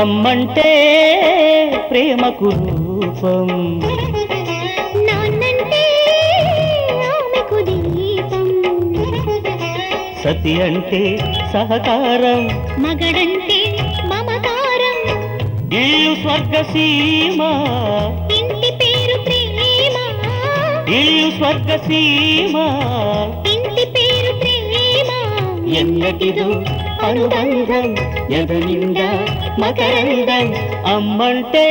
అమ్మంటే ప్రేమకు రూపం. నాన్నంటే ఆమెకు దీపం. సతి అంటే సహకారం. మగడంటే మమకారం. ఇల్లు స్వర్గసీమ. ఇంటి పేరు ప్రేమ. ఇల్లు స్వర్గసీమ. ఇంటి పేరు ప్రేమ. ఎన్నటిదో అనుబంధం ఎదనిందా మకరందం అమ్మంటే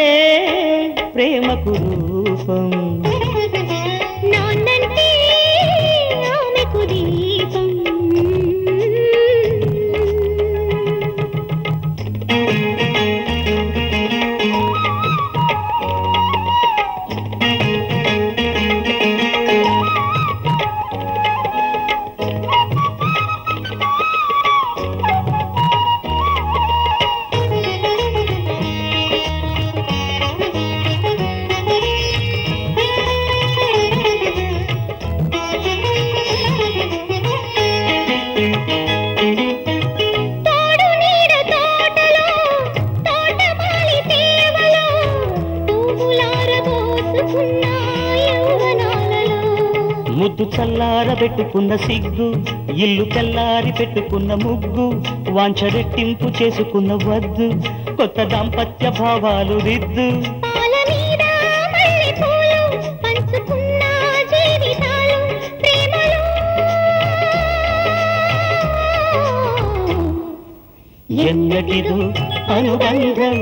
ప్రేమకు రూపం. ముద్దు చల్లార పెట్టుకున్న సిగ్గు ఇల్లు తెల్లారి పెట్టుకున్న ముగ్గు వాంఛ రెట్టింపు చేసుకున్న వద్దు కొత్త దాంపత్య భావాలు ప్రేమలో. ఎన్నటిదో అనుబంధం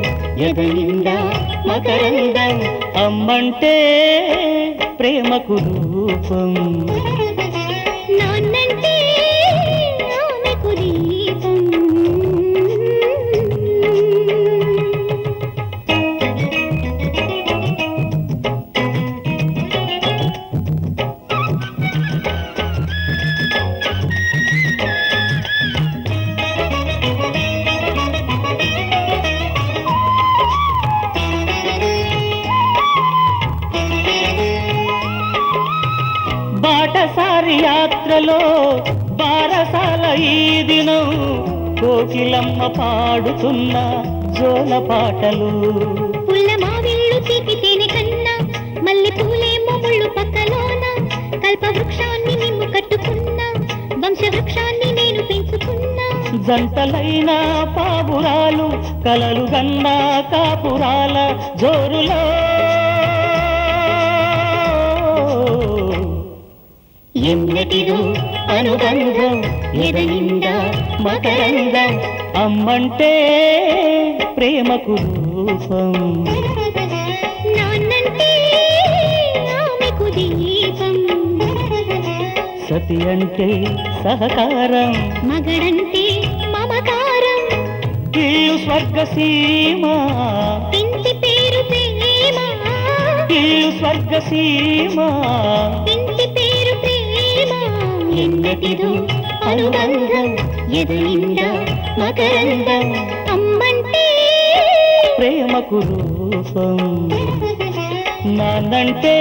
ఎదనిందా మకరందం అమ్మంటే ప్రేమకు రూపం. బాటసారి యాత్రలో బారసాల ఈ దినం కోకిలమ్మ పాడుతున్న జోల పాటలు. పుల్ల మావిళ్ళు తీపి తేనె కన్నా మల్లె పూలేమో ముళ్ళు పక్కలోన కల్ప వృక్షాన్ని నిన్ను కట్టుకున్నా వంశ వృక్షాన్ని నేను పెంచుకున్నా. జంటలైన పావురాలు కలలు గన్నా కాపురాల జోరులో ఎన్నటిదో అనుబంధం ఎదనిందా మకరందం. అమ్మంటే ప్రేమకు రూపం. సతి అంటే సహకారం. మగడంటే మమకారం. ఇల్లు స్వర్గసీమ. ఇంటి పేరు ప్రేమ. ఇల్లు పేరు ప్రేమ ఎన్నటిదో అనుబంధం ఎదురింద మకరందం అమ్మంటే ప్రేమకు రూపం నాన్నంటే